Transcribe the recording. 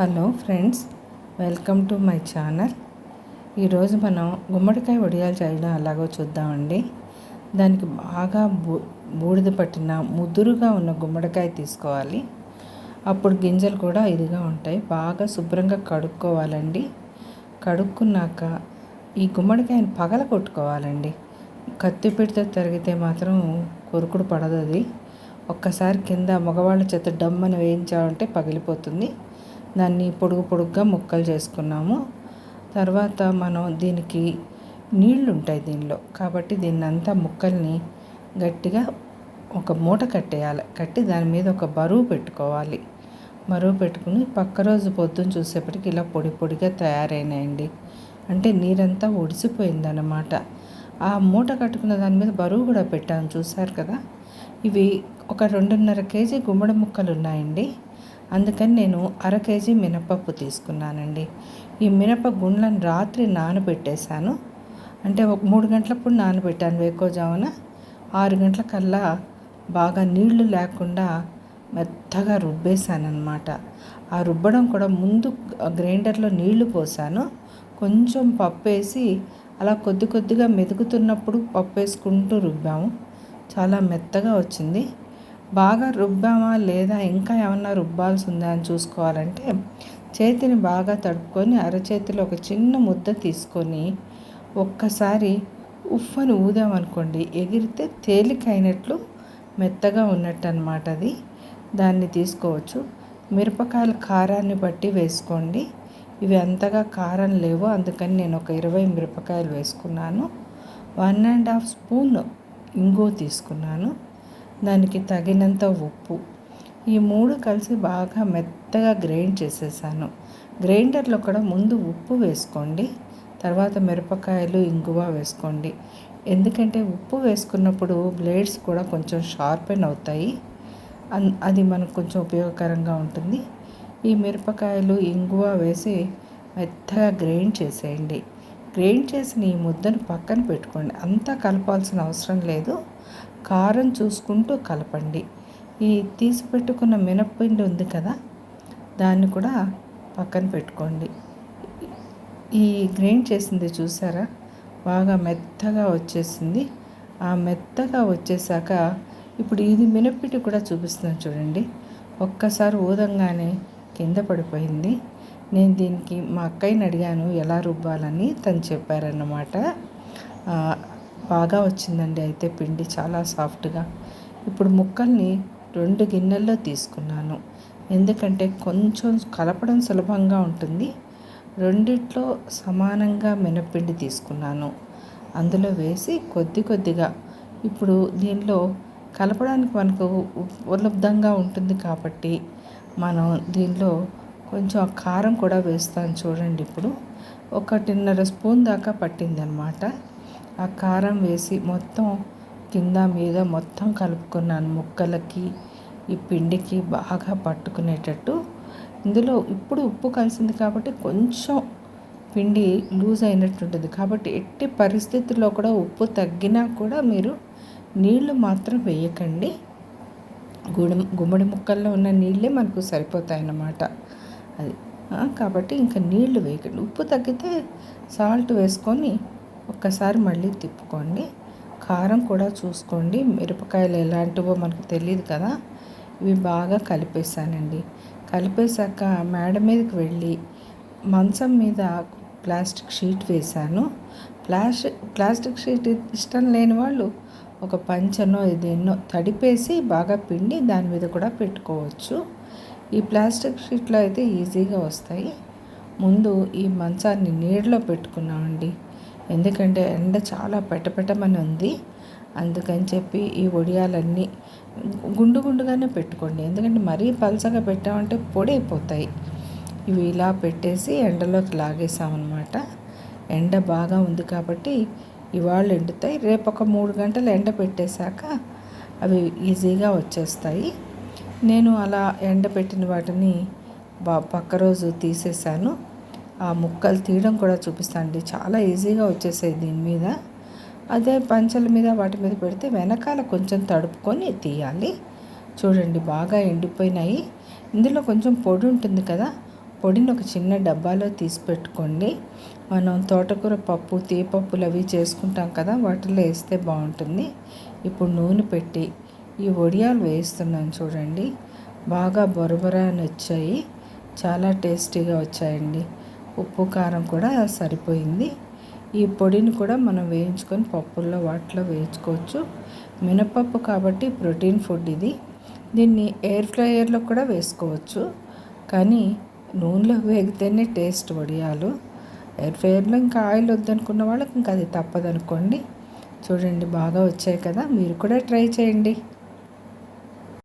Hello friends welcome to my channel. ఈరోజు మనం గుమ్మడికాయ వడియాలు చేయడం ఎలాగో చూద్దామండి. దానికి బాగా బూ బూడిద పట్టిన ముదురుగా ఉన్న గుమ్మడికాయ తీసుకోవాలి. అప్పుడు గింజలు కూడా ఇదిగా ఉంటాయి. బాగా శుభ్రంగా కడుక్కోవాలండి. కడుక్కున్నాక ఈ గుమ్మడికాయని పగల కొట్టుకోవాలండి. కత్తిపీటితో తరిగితే మాత్రం కొరుకుడు పడదు అది. ఒక్కసారి కింద మగవాళ్ళ చేత డమ్మని వేయించాలంటే పగిలిపోతుంది. దాన్ని పొడుగు పొడుగ్గా ముక్కలు చేసుకున్నాము. తర్వాత మనం దీనికి నీళ్ళు ఉంటాయి దీనిలో. కాబట్టి దీన్ని అంతా ముక్కల్ని గట్టిగా ఒక మూట కట్టేయాలి. కట్టి దాని మీద ఒక బరువు పెట్టుకోవాలి. బరువు పెట్టుకుని పక్క రోజు పొద్దున్న చూసేప్పటికి ఇలా పొడి పొడిగా తయారైనాయండి. అంటే నీరంతా ఒడిసిపోయిందన్నమాట. ఆ మూట కట్టుకున్న దాని మీద బరువు కూడా పెట్టాను చూశారు కదా? ఇవి ఒక రెండున్నర కేజీ గుమ్మడి ముక్కలు ఉన్నాయండి అందుకని నేను అర కేజీ మినపప్పు తీసుకున్నానండి. ఈ మినప గుండ్లను రాత్రి నానబెట్టేశాను. అంటే ఒక మూడు గంటలప్పుడు నానబెట్టాను వేకోజామున. ఆరు గంటల కల్లా బాగా నీళ్ళు లేకుండా మెత్తగా రుబ్బేశానమాట ఆ రుబ్బడం కూడా ముందు గ్రైండర్లో నీళ్ళు పోసాను. కొంచెం పప్పు వేసి అలా కొద్ది కొద్దిగా మెదుగుతున్నప్పుడు పప్పు వేసుకుంటూ రుబ్బాము. చాలా మెత్తగా వచ్చింది. బాగా రుబ్బామా లేదా ఇంకా ఏమన్నా రుబ్బాల్సి ఉందా అని చూసుకోవాలంటే చేతిని బాగా తడుపుకొని అరచేతిలో ఒక చిన్న ముద్ద తీసుకొని ఒక్కసారి ఉఫ్ఫని ఊదామనుకోండి ఎగిరితే తేలికైనట్లు మెత్తగా ఉన్నట్టు అనమాట అది. దాన్ని తీసుకోవచ్చు. మిరపకాయల కారాన్ని బట్టి వేసుకోండి. ఇవి అంతగా కారం లేవు అందుకని నేను ఒక ఇరవై మిరపకాయలు వేసుకున్నాను. వన్ అండ్ హాఫ్ స్పూన్ ఇంగు తీసుకున్నాను. దానికి తగినంత ఉప్పు. ఈ మూడు కలిసి బాగా మెత్తగా గ్రైండ్ చేసేసాను. గ్రైండర్లో కూడా ముందు ఉప్పు వేసుకోండి తర్వాత మిరపకాయలు ఇంగువ వేసుకోండి. ఎందుకంటే ఉప్పు వేసుకున్నప్పుడు బ్లేడ్స్ కూడా కొంచెం షార్పెన్ అవుతాయి. అది మనకు కొంచెం ఉపయోగకరంగా ఉంటుంది. ఈ మిరపకాయలు ఇంగువ వేసి మెత్తగా గ్రైండ్ చేసేయండి. గ్రైండ్ చేసిన ఈ ముద్దను పక్కన పెట్టుకోండి. అంతా కలపాల్సిన అవసరం లేదు. కారం చూసుకుంటూ కలపండి. ఈ తీసి పెట్టుకున్న మినప్పిండి ఉంది కదా దాన్ని కూడా పక్కన పెట్టుకోండి. ఈ గ్రైండ్ చేసింది చూసారా? బాగా మెత్తగా వచ్చేసింది. ఆ మెత్తగా వచ్చేసాక ఇప్పుడు ఇది మినప్పిండి కూడా చూపిస్తున్నాను చూడండి. ఒక్కసారి ఊదంగానే కింద పడిపోయింది. నేను దీనికి మా అక్కయ్యని అడిగాను ఎలా రుబ్బాలని తను చెప్పారన్నమాట. బాగా వచ్చిందండి. అయితే పిండి చాలా సాఫ్ట్గా. ఇప్పుడు ముక్కల్ని రెండు గిన్నెల్లో తీసుకున్నాను. ఎందుకంటే కొంచెం కలపడం సులభంగా ఉంటుంది. రెండిట్లో సమానంగా మినప్పిండి తీసుకున్నాను. అందులో వేసి కొద్ది కొద్దిగా ఇప్పుడు దీనిలో కలపడానికి మనకు ఉపలబ్ధంగా ఉంటుంది కాబట్టి మనం దీనిలో కొంచెం కారం కూడా వేస్తాను చూడండి. ఇప్పుడు ఒకటిన్నర స్పూన్ దాకా పట్టిందనమాట. ఆ కారం వేసి మొత్తం కింద మీద మొత్తం కలుపుకున్నాను ముక్కలకి ఈ పిండికి బాగా పట్టుకునేటట్టు. ఇందులో ఇప్పుడు ఉప్పు కలిసింది కాబట్టి కొంచెం పిండి లూజ్ అయినట్టు ఉంటుంది. కాబట్టి ఎట్టి పరిస్థితుల్లో కూడా ఉప్పు తగ్గినా కూడా మీరు నీళ్ళు మాత్రం వేయకండి. గుడి గుమ్మడి ముక్కల్లో ఉన్న నీళ్ళే మనకు సరిపోతాయి అన్నమాట అది కాబట్టి ఇంకా నీళ్ళు వేయకండి. ఉప్పు తగ్గితే సాల్ట్ వేసుకొని ఒక్కసారి మళ్ళీ తిప్పుకోండి. కారం కూడా చూసుకోండి. మిరపకాయలు ఎలాంటివో మనకు తెలియదు కదా. ఇవి బాగా కలిపేసానండి కలిపేశాక మేడ మీదకి వెళ్ళి మంచం మీద ప్లాస్టిక్ షీట్ వేశాను. ప్లాస్టిక్ ప్లాస్టిక్ షీట్ ఇష్టం లేని వాళ్ళు ఒక పంచనో ఇదేనో తడిపేసి బాగా పిండి దాని మీద కూడా పెట్టుకోవచ్చు. ఈ ప్లాస్టిక్ షీట్లో అయితే ఈజీగా వస్తాయి. ముందు ఈ మంచాన్ని నీడలో పెట్టుకున్నామండి. ఎందుకంటే ఎండ చాలా పెట్టపెట్టమని ఉంది. అందుకని చెప్పి ఈ వడియాలన్నీ గుండు గుండుగానే పెట్టుకోండి. ఎందుకంటే మరీ పలసగా పెట్టామంటే పొడి అయిపోతాయి ఇవి ఇలా పెట్టేసి ఎండలోకి లాగేసామన్నమాట. ఎండ బాగా ఉంది కాబట్టి ఇవాళ ఎండుతాయి. రేపు ఒక మూడు గంటలు ఎండ పెట్టేశాక అవి ఈజీగా వచ్చేస్తాయి. నేను అలా ఎండ పెట్టిన వాటిని బా పక్క రోజు తీసేసాను ఆ ముక్కలు తీయడం కూడా చూపిస్తానండి. చాలా ఈజీగా వచ్చేసాయి దీని మీద. అదే పంచల మీద వాటి మీద పెడితే వెనకాల కొంచెం తడుపుకొని తీయాలి. చూడండి బాగా ఎండిపోయినాయి. ఇందులో కొంచెం పొడి ఉంటుంది కదా పొడిని ఒక చిన్న డబ్బాలో తీసి పెట్టుకోండి. మనం తోటకూర పప్పు తీపప్పులు అవి చేసుకుంటాం కదా వాటిలో వేస్తే బాగుంటుంది. ఇప్పుడు నూనె పెట్టి ఈ వడియాలు వేస్తున్నాను చూడండి. బాగా బొరబొర అని వచ్చాయి. చాలా టేస్టీగా వచ్చాయండి. ఉప్పు కారం కూడా సరిపోయింది. ఈ పొడిని కూడా మనం వేయించుకొని పప్పుల్లో వాటిలో వేయించుకోవచ్చు. మినపప్పు కాబట్టి ప్రోటీన్ ఫుడ్ ఇది. దీన్ని ఎయిర్ ఫ్రైయర్లో కూడా వేసుకోవచ్చు. కానీ నూనెలో వేగితేనే టేస్ట్ వడియాలు. ఎయిర్ ఫ్రైయర్లో ఇంకా ఆయిల్ వద్దనుకున్న వాళ్ళకి ఇంకా అది తప్పదనుకోండి. చూడండి బాగా వచ్చాయి కదా. మీరు కూడా ట్రై చేయండి.